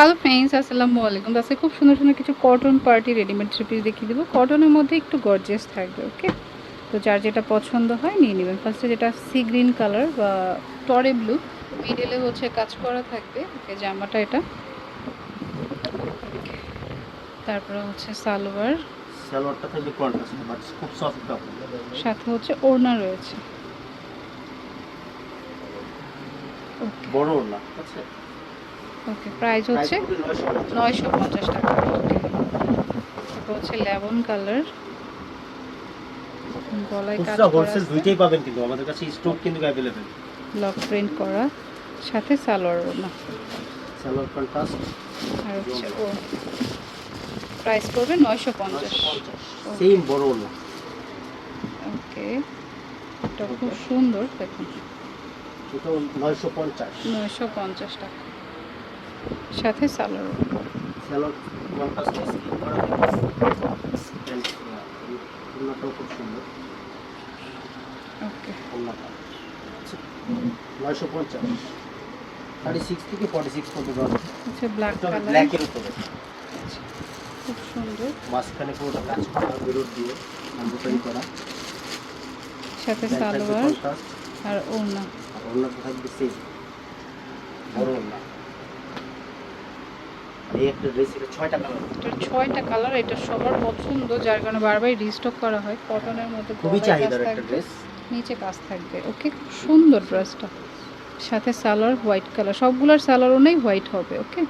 Hello friends আসসালামু আলাইকুম। আজকে খুব সুন্দর সুন্দর কিছু cotton party readymade three piece দেখিয়ে দেবো। কটনের মধ্যে একটু গর্জেস থাকবে ওকে তো যার যেটা পছন্দ হয় নিয়ে নেবেন। ফার্স্টে যেটা সি গ্রিন কালার বা টরে ব্লু মিডলে হচ্ছে কাজ করা থাকবে ওকে জামাটা এটা। তারপরে হচ্ছে সালোয়ার। সালোয়ারটা থাকবে কন্ট্রাস্ট বাট খুব সফট কাপড় সাথে হচ্ছে ওড়না রয়েছে। বড় ওড়না আছে ওকে প্রাইস হচ্ছে 950 নয়শো পঞ্চাশ টাকা। তারপর হচ্ছে লেমন কালার। গলায় কাজ হোলসেল দুইটাই পাবেন কিন্তু আমাদের কাছে স্টক কিন্তু অ্যাভেলেবেল লক প্রিন্ট করা। সাথে সালোয়ার না সালোয়ার কন্ট্রাস্ট আর হচ্ছে ও। প্রাইস পড়বে নয়শো পঞ্চাশ। সেম বড় ওড়না। ওকে এটা খুব সুন্দর দেখুন। এটা 950 নয়শো পঞ্চাশ টাকা। সাথে সালোয়ার সালোয়ার কন্ট্রাস্ট স্কিন করা খুব সুন্দর। ওকে নয়শো পঞ্চাশ। থার্টি সিক্স থেকে ফর্টি সিক্স পর্যন্ত ব্ল্যাক কালার ব্ল্যাকের উপরে। খুব সুন্দর। মাঝখানে পুরোটা কাজ করা বেরোট দিয়ে এমব্রয়ডারি করা। সাথে সালোয়ার আর ওড়না। আর ওড়নাটা থাকবে সেম বড় ওড়না। এই একটা ড্রেস এটা ছয়টা কালার ছয়টা কালার এটা সবার পছন্দ যার কারণে বারবার রিস্টক করা হয়। কটনের মধ্যে খুবই চাহিদার একটা ড্রেস নিচে কাজ থাকবে। ওকে সুন্দর ড্রেসটা সাথে সালোয়ার হোয়াইট কালার সবগুলোর সালোয়ার ওনেই হোয়াইট হবে ওকে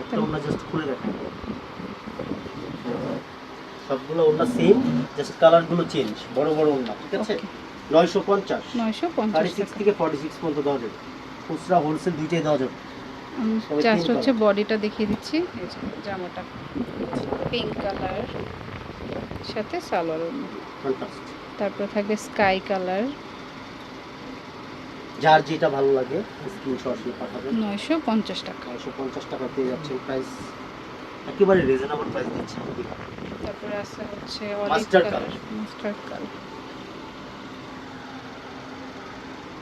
একটা জাস্ট খুলে সবগুলো ওড়না সেম জাস্ট কালারগুলো চেঞ্জ বড় বড় ওড়না ঠিক আছে? Okay. নয়শো পঞ্চাশ। নয়শো পঞ্চাশ থার্টি সিক্স টাকা। থেকে ফর্টি সিক্স পর্যন্ত দেওয়া যাবে। খুচরা হোলসেল দুইটাই দেওয়া যাবে। জাস্ট হচ্ছে বডিটা দেখিয়ে দিচ্ছি। জামাটা। পিঙ্ক কালার সাথে সালোয়ার কন্ট্রাস্ট থাকবে স্কাই কালার যার যেটা ভালো লাগে স্ক্রিনশট দিয়ে পাঠাবেন। নয়শো পঞ্চাশ টাকা। নয়শো পঞ্চাশ টাকা পেয়ে যাচ্ছেন প্রাইস একেবারে রিজনেবল প্রাইস দিচ্ছি। তারপরে আছে হচ্ছে অলিভ কালার মাস্টার্ড কালার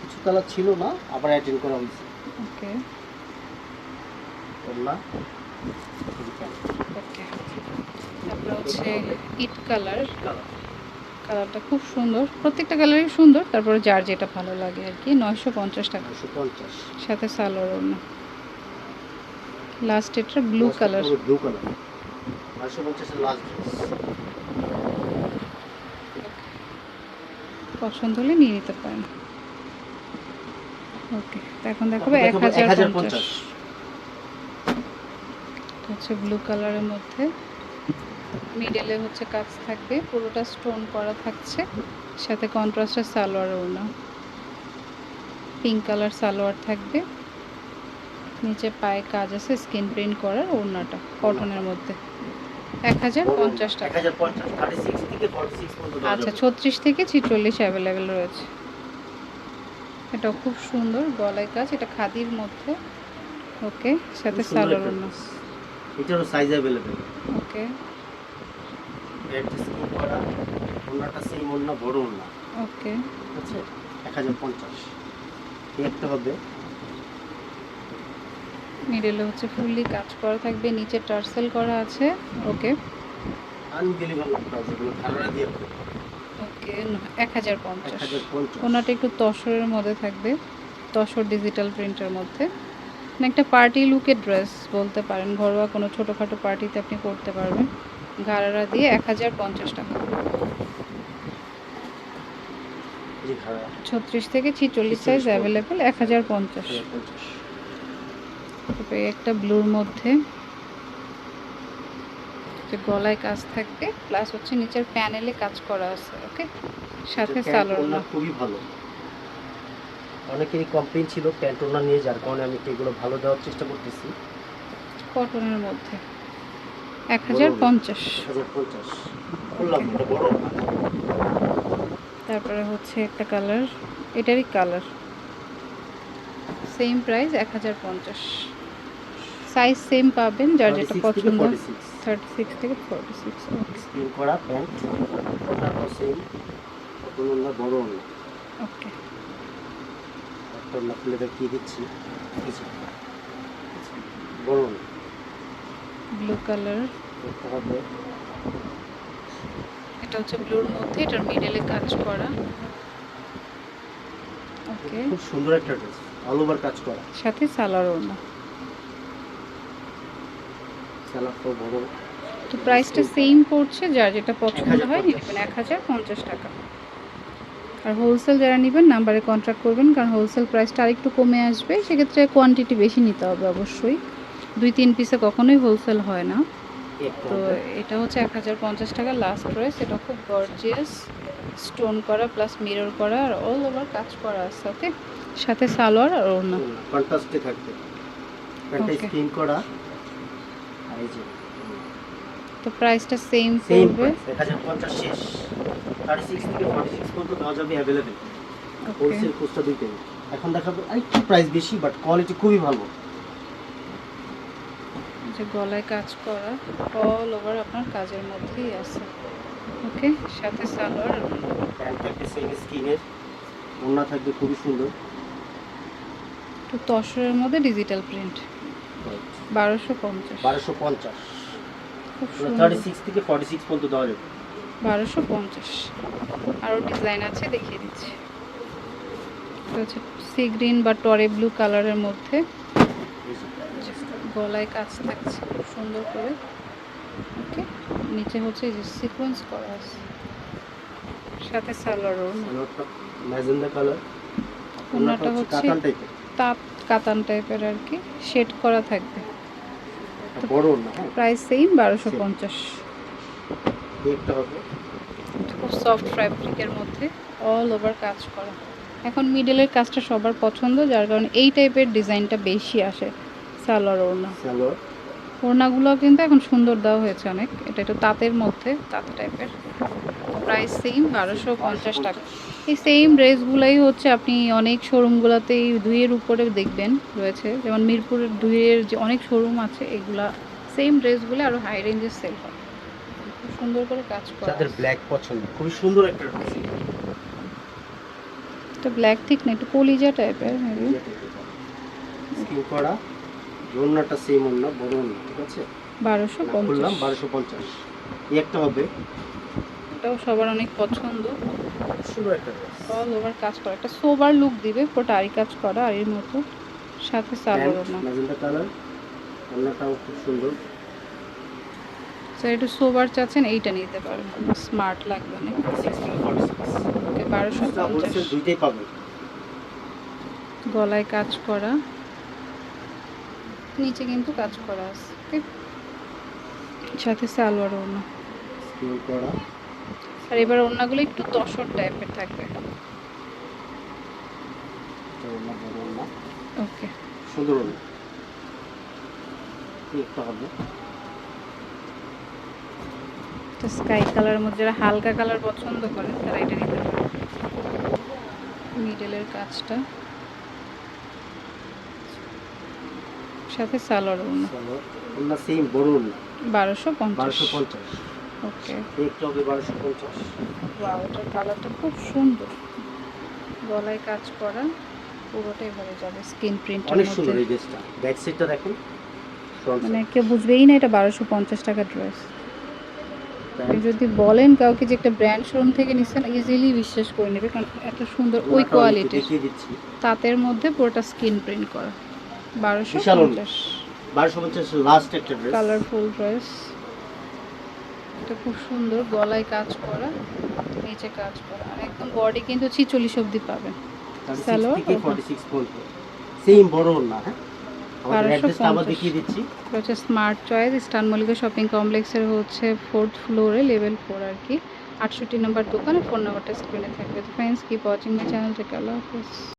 কিছু কালার ছিল না আবার অ্যাটেন্ড করা হয়েছে। ওকে ওড়না তারপরে হচ্ছে ইট কালার। কালারটা খুব সুন্দর। প্রত্যেকটা কালারই সুন্দর তারপরে যার যেটা ভালো লাগে আর কি নয়শো পঞ্চাশ টাকা। পঞ্চাশ। সাথে সালোয়ার লাস্ট এটা ব্লু কালার ব্লু কালার পছন্দ হলে নিয়ে নিতে পারেন। ওকে এখন দেখাবো এক হাজার পঞ্চাশ। হচ্ছে ব্লু কালারের মধ্যে। মিডলে হচ্ছে কাজ থাকবে। পুরোটা স্টোন করা থাকছে। সাথে কন্ট্রাস্টের সালোয়ার ওড়না পিঙ্ক কালার সালোয়ার থাকবে। নিচে পায়ে কাজ আছে স্কিন প্রিন্ট করার ওড়নাটা কটনের মধ্যে। এক হাজার পঞ্চাশ টাকা। আচ্ছা ছত্রিশ থেকে ছিচল্লিশ অ্যাভেলেবেল রয়েছে। এটা খুব সুন্দর গলায় কাজ। এটা খাদির মধ্যে। ওকে সাথে সালোয়ার ওড়না। এটারও সাইজ অ্যাভেলেবেল ওকে অ্যাডজাস্ট করা ওড়নাটা সেম ওড়না বড় ওড়না। ওকে আছে? এক হাজার পঞ্চাশ। হবে। মিডলে হচ্ছে ফুললি কাজ করা থাকবে নিচে টার্সেল করা আছে। ওকে আনবিলিভেবল প্রাইস এগুলো ধারণা দিয়ে ওকে এক হাজার পঞ্চাশ। ওনাটা একটু তসরের মধ্যে থাকবে তসর ডিজিটাল প্রিন্টের মধ্যে। একটা পার্টি লুকের ড্রেস বলতে পারেন ঘরোয়া কোনো ছোটোখাটো পার্টিতে আপনি করতে পারবেন। ঘাড়ারা দিয়ে এক হাজার পঞ্চাশ টাকা। ছত্রিশ থেকে ছিচল্লিশ সাইজ অ্যাভেলেবেল এক হাজার পঞ্চাশ। একটা ব্লুর মধ্যে গলায় কাজ থাকবে প্লাস হচ্ছে নিচের প্যানেলে কাজ করা আছে ওকে সাথে এটা সালোয়ার খুবই ভালো। অনেকেরই কমপ্লেন ছিল প্যান্ট ওড়না নিয়ে যার কারণে আমি এগুলো ভালো দেওয়ার চেষ্টা করতেছি? কটনের মধ্যে। এক হাজার পঞ্চাশ। তারপরে হচ্ছে একটা কালার এটারই কালার সেম প্রাইস এক হাজার পঞ্চাশ। সাইজ সেম পাবেন যার যেটা 36 থেকে পছন্দ। 46 থার্টি সিক্স থেকে ফোর্টি সিক্স করা প্যান্ট সেম বড় ওকে একটা খুলে দেখিয়ে দিচ্ছি ওড়না ব্লু কালার হবে। এটা হচ্ছে ব্লুর মধ্যে এটার মিডলে কাজ করা। ওকে খুব সুন্দর একটা ড্রেস অল ওভার কাজ করা। সাথে সালোয়ার ওড়না স্যালাডটাও বড়। তো প্রাইসটা সেম পড়ছে যার যেটা পছন্দ হয় 1050 নিয়ে নেবেন এক হাজার পঞ্চাশ টাকা। আর হোলসেল যারা নেবেন নাম্বারে কন্ট্যাক্ট করবেন কারণ হোলসেল প্রাইসটা আরেকটু কমে আসবে সেক্ষেত্রে কোয়ান্টিটি বেশি নিতে হবে অবশ্যই। দুই তিন পিসে কখনোই হোলসেল হয় না। তো এটা হচ্ছে এক হাজার পঞ্চাশ টাকা লাস্ট ড্রেস এটা খুব গর্জিয়াস স্টোন করা প্লাস মিরর করা আর অল ওভার কাজ করা আছে সাথে সাথে সালোয়ার আর ওড়না। কন্ট্রাস্টে থাকবে। প্যান্টটা. স্ক্রিন করা। আর এই যে তো প্রাইসটা সেম সেম পড়বে। এক হাজার পঞ্চাশ শেষ। থার্টি সিক্স থেকে ফর্টি সিক্স পর্যন্ত দেওয়া যাবে ওকে হোলসেল খুচরা দুইটাই। এখন দেখাবো আরেকটু প্রাইস বেশি বাট কোয়ালিটি খুবই ভালো। যে গলায় কাজ করা অল ওভার আপনার কাজের মধ্যেই আছে। ওকে সাথে সালোয়ার। থাকবে সেম স্কিনের ওড়না থাকবে খুবই সুন্দর। তো তসরের মধ্যে ডিজিটাল প্রিন্ট বারোশো পঞ্চাশ। বারোশো পঞ্চাশ। খুব সুন্দর। সিক্স থেকে ফর্টি সিক্স পর্যন্ত দেওয়া যাবে। বারোশো পঞ্চাশ। আরও ডিজাইন আছে দেখিয়ে দিচ্ছি। হচ্ছে সি গ্রিন বা টরে ব্লু কালারের মধ্যে। গলায় কাজ থাকছে খুব সুন্দর করে। ওকে নিচে হচ্ছে এই যে সিকোয়েন্স করা আছে। সাথে সালোয়ার ওড়না ম্যাজেন্ডা কালার ওড়নাটা হচ্ছে তাপ কাতান টাইপের আর কি। শেড করা থাকবে। বড় ওড়না হ্যাঁ? প্রাইস সেম বারোশো পঞ্চাশ। এই হবে? খুব সফট ফ্যাব্রিকের মধ্যে অল ওভার কাজ করা। এখন মিডলের কাজটা সবার পছন্দ যার কারণে এই টাইপের ডিজাইনটা বেশি আসে সালোয়ার ওড়না। সালোয়ার? ওড়নাগুলো কিন্তু এখন সুন্দর দেওয়া হয়েছে অনেক। এটা একটু তাঁতের মধ্যে তাঁত টাইপের প্রাইস সেম বারোশো পঞ্চাশ টাকা। এই সেম ড্রেসগুলোই হচ্ছে আপনি অনেক শোরুমগুলোতেই দুইয়ের উপরে দেখবেন রয়েছে। যেমন মিরপুরের দুইয়ের যে অনেক শোরুম আছে এগুলা সেম ড্রেসগুলো আরও হাই রেঞ্জের সেল হয়। খুব সুন্দর করে কাজ করা যাদের ব্ল্যাক পছন্দ খুবই সুন্দর একটা ড্রেস তো ব্ল্যাক ঠিক না একটু কলিজা টাইপের মেবি স্কিন করা ওড়নাটা সেম ওড়না বড় ওড়না ঠিক আছে? বারোশো না, খুললাম পঞ্চাশ। বারোশো পঞ্চাশ। এই একটা হবে। এটাও সবার অনেক পছন্দ। অল ওভার কাজ করা। একটা সোবার লুক দিবে পুরোটা আরি কাজ করা আরির মতো। সাথে সালোয়ার না কালার খুব সুন্দর। স্যার একটু সোবার চাচ্ছেন এইটা নিতে পারেন। স্মার্ট লাগবে সিক্স ওকে বারোশো গলায় কাজ করা। নিচে কিন্তু কাজ করা আছে। ওকে সাথে সালোয়ার স্কিন করা। আর এবার ওড়নাগুলো একটু তসর টাইপের থাকবে। ওকে। সুন্দর একটা তো স্কাই কালারের মধ্যে যারা হালকা কালার পছন্দ করেন তারা এটা নিতে পারেন মিডলের কাজটা। সাথে সালোয়ার ওড়না। ওড়না সেম বড় ওড়না। বারোশো পঞ্চাশ। বারোশো পঞ্চাশ। ওকে। এই হবে বারোশো পঞ্চাশ। ওয়াও এটার কালারটা খুব সুন্দর। গলায় কাজ করা পুরোটাই ভরে যাবে স্কিন প্রিন্টের অনেক সুন্দর মধ্যে এই ড্রেসটা। ব্যাক সাইডটা দেখেন। মানে কেউ বুঝবেই না এটা বারোশো পঞ্চাশ টাকা ড্রেস। আপনি যদি বলেন কাউকে যে একটা ব্র্যান্ড শোরুম থেকে নিচ্ছেন ইজিলি বিশ্বাস করে নেবে কারণ এত সুন্দর ওই কোয়ালিটি তাঁতের মধ্যে পুরোটা স্কিন প্রিন্ট করা। বারোশো পঞ্চাশ। বারোশো পঞ্চাশ লাস্ট একটা ড্রেস কালারফুল ড্রেস এটা খুব সুন্দর গলায় কাজ করা নিচে কাজ করা। আর একদম বডি কিন্তু ছিচল্লিশ অবধি পাবেন সালোয়ার সেম বড় ওড়না হ্যাঁ? আমাদের 1250 অ্যাড্রেসটা আবার দেখিয়ে দিচ্ছি। এটা হচ্ছে স্মার্ট চয়েস মল্লিকা শপিং কমপ্লেক্সের হচ্ছে ফোর্থ ফ্লোরে লেভেল ফোর আর কি। আটষট্টি নম্বর দোকানে ফোন নাম্বারটা স্ক্রিনে থাকবে। তো friends keep watching my channel থেকে আল্লাহ হাফিজ।